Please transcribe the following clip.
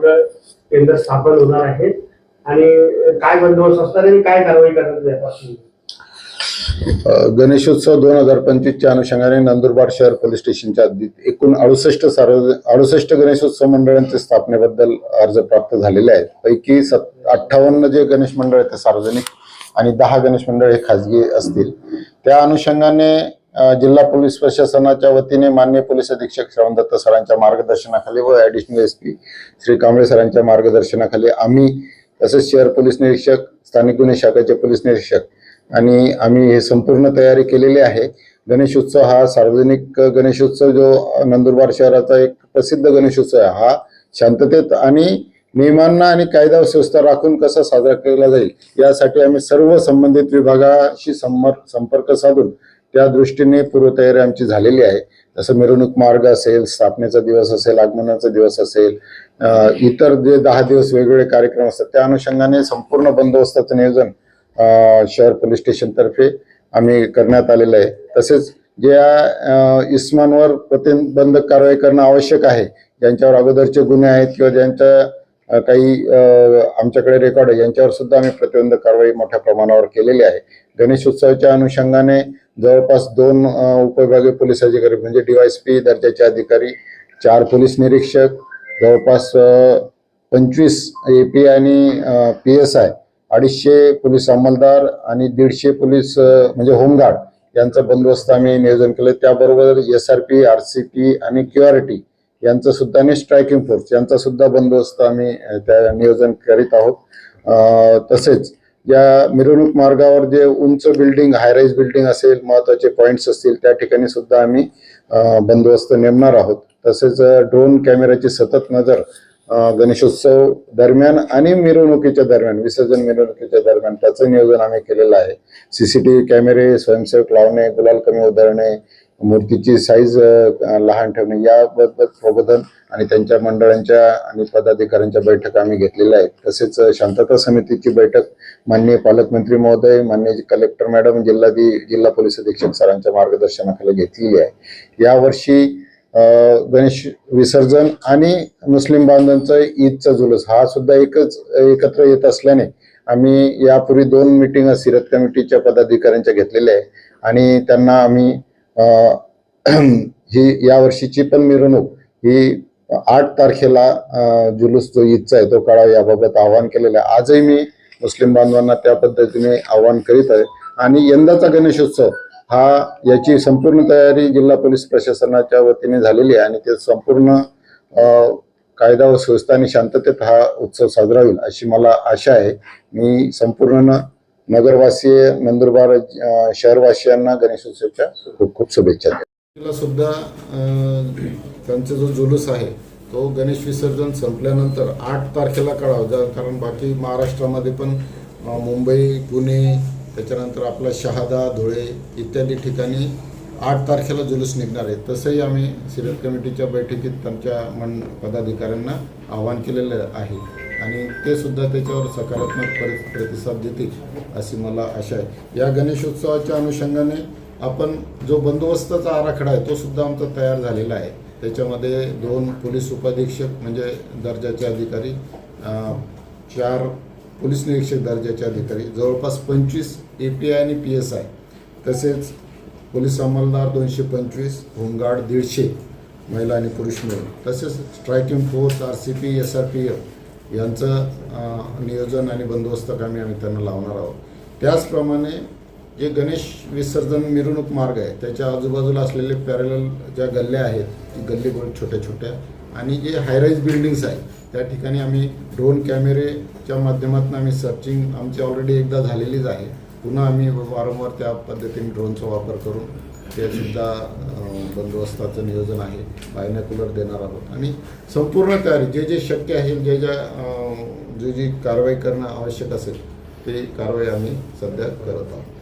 किती गणेश केंद्र स्थापन होणार आहे? आणि काय बंदोबस्त असणार आणि काय कारवाई करण्यात यापासून? गणेशोत्सव दोन हजार पंचवीसच्या अनुषंगाने नंदुरबार शहर पोलीस स्टेशनच्या हद्दीत एकूण अडुसष्ट सार्वजनिक अडुसष्ट गणेशोत्सव मंडळांच्या स्थापनेबद्दल अर्ज प्राप्त झालेले आहेत. पैकी सत अठ्ठावन्न जे गणेश मंडळ आहेत ते सार्वजनिक आणि दहा गणेश मंडळ हे खाजगी असतील. त्या अनुषंगाने जिल्हा पोलीस प्रशासनाच्या वतीने मान्य पोलीस अधीक्षक श्रवणदत्त सरांच्या मार्गदर्शनाखाली व additional S P Shri Kamble सरांच्या मार्गदर्शनाखाली आम्ही तसेच शहर पोलीस निरीक्षक स्थानिक गुन्हे शाखेचे पोलीस निरीक्षक आणि आम्ही हे संपूर्ण तयारी केलेली आहे. गणेशोत्सव हा सार्वजनिक गणेशोत्सव जो नंदुरबार शहराचा एक प्रसिद्ध गणेशोत्सव आहे हा शांततेत आणि नियमांना आणि कायदा व राखून कसा साजरा केला जाईल यासाठी आम्ही सर्व संबंधित विभागाशी संपर्क साधून त्या दृष्टीने पूर्वतयारी आमची झालेली आहे. जसं मिरवणूक मार्ग असेल स्थापनेचा दिवस असेल आगमनाचा दिवस असेल इतर जे दहा दिवस वेगवेगळे कार्यक्रम असतात त्या अनुषंगाने संपूर्ण बंदोबस्ताचं नियोजन शहर पोलीस स्टेशनतर्फे आम्ही करण्यात आलेलं आहे. तसेच ज्या इस्मांवर प्रतिबंधक कारवाई करणं आवश्यक आहे ज्यांच्यावर अगोदरचे गुन्हे आहेत किंवा ज्यांच्या काही आमच्याकडे रेकॉर्ड आहे. यांच्यावर सुद्धा आम्ही प्रतिबंधक कारवाई मोठ्या प्रमाणावर केलेली आहे. गणेशोत्सवाच्या अनुषंगाने जवळपास दोन उपविभागीय पोलीस अधिकारी म्हणजे डीवायसपी दर्जाचे अधिकारी चार पोलीस निरीक्षक जवळपास पंचवीस ए पी आणि पी एस आय अडीचशे पोलीस अंमलदार आणि दीडशे पोलीस म्हणजे होमगार्ड यांचा बंदोबस्त आम्ही नियोजन केलं. त्याबरोबर S R P R C P आणि क्यू आर टी यांचं सुद्धा आणि स्ट्रायकिंग फोर्स यांचा सुद्धा बंदोबस्त आम्ही त्या नियोजन करीत आहोत. तसेच या मिरवणूक मार्गावर जे उंच बिल्डिंग हायराईज बिल्डिंग असेल महत्त्वाचे पॉइंट्स असतील त्या ठिकाणी सुद्धा आम्ही बंदोबस्त नेमणार आहोत. तसेच ड्रोन कॅमेऱ्याची सतत नजर गणेशोत्सव दरम्यान आणि मिरवणुकीच्या दरम्यान विसर्जन मिरवणुकीच्या दरम्यान त्याचं नियोजन आम्ही केलेलं आहे. सीसीटीव्ही कॅमेरे स्वयंसेवक लावणे गुलाल कमी उधळणे मूर्तीची साईज लहान ठेवणे याबाबत प्रबोधन आणि त्यांच्या मंडळांच्या आणि पदाधिकाऱ्यांच्या बैठक आम्ही घेतलेल्या आहेत. तसेच शांतता समितीची बैठक माननीय पालकमंत्री महोदय माननीय कलेक्टर मॅडम जिल्हाधी जिल्हा पोलीस अधीक्षक सरांच्या मार्गदर्शनाखाली घेतलेली आहे. यावर्षी गणेश विसर्जन आणि मुस्लिम बांधवांचा ईदचा जुलूस हा सुद्धा एकच एकत्र येत असल्याने आम्ही यापूर्वी दोन मिटिंग सिरत कमिटीच्या पदाधिकाऱ्यांच्या घेतलेल्या आहे आणि त्यांना आम्ही ही या वर्षीची पण मिरवणूक. ही आठ तारखेला जुलूस जो ईदचा आहे तो काढावा याबाबत आवाहन केलेलं आहे. आजही मी मुस्लिम बांधवांना त्या पद्धतीने आवाहन करीत आहे. आणि यंदाचा गणेशोत्सव हा याची संपूर्ण तयारी जिल्हा पोलीस प्रशासनाच्या वतीने झालेली आहे आणि ते संपूर्ण कायदा व सुव्यवस्था आणि शांततेत हा उत्सव साजरा होईल अशी मला आशा आहे. मी संपूर्ण नगरवासीय नंदुरबार शहरवासियांना गणेशोत्सवाच्या खूप खूप शुभेच्छा देतो. सुद्धा त्यांचा जो जुलूस आहे तो गणेश विसर्जन संपल्यानंतर आठ तारखेला कळावं. जा कारण बाकी महाराष्ट्रामध्ये पण मुंबई पुणे त्याच्यानंतर आपला शहादा धुळे इत्यादी ठिकाणी आठ तारखेला जुलूस निघणार आहे. तसंही आम्ही सिरत कमिटीच्या बैठकीत त्यांच्या मन पदाधिकाऱ्यांना आवाहन केलेलं आहे. आणि ते सुद्धा त्याच्यावर सकारात्मक परि- प्रतिसाद देतील अशी मला आशा आहे. या गणेशोत्सवाच्या अनुषंगाने आपण जो बंदोबस्ताचा आराखडा आहे तो सुद्धा आमचा तयार झालेला आहे. त्याच्यामध्ये दोन पोलीस उपाधीक्षक म्हणजे दर्जाचे अधिकारी चार पोलीस निरीक्षक दर्जाचे अधिकारी जवळपास पंचवीस ए पी आय आणि पी एस आय तसेच पोलीस अंमलदार दोनशे पंचवीस होमगार्ड दीडशे महिला आणि पुरुष मिळून तसेच striking force R C P S R P F यांचं नियोजन आणि बंदोबस्त कामी आम्ही त्यांना लावणार आहोत. त्याचप्रमाणे जे गणेश विसर्जन मिरवणूक मार्ग आहे त्याच्या आजूबाजूला असलेले पॅरेल ज्या गल्ल्या आहेत ती गल्ली बोल छोट्या छोट्या आणि जे हायराईज बिल्डिंग्स आहेत त्या ठिकाणी आम्ही ड्रोन कॅमेरेच्या माध्यमातून आम्ही सर्चिंग आमची ऑलरेडी एकदा झालेलीच आहे. पुन्हा आम्ही वारंवार त्या पद्धतीने ड्रोनचा वापर करून ते सुद्धा बंदोबस्ताचं नियोजन आहे. बायनॅक्युलर देणार आहोत. आणि संपूर्ण तयारी जे जे शक्य आहे जे ज्या जे जी कारवाई करणं आवश्यक असेल ते कारवाई आम्ही सध्या करत आहोत.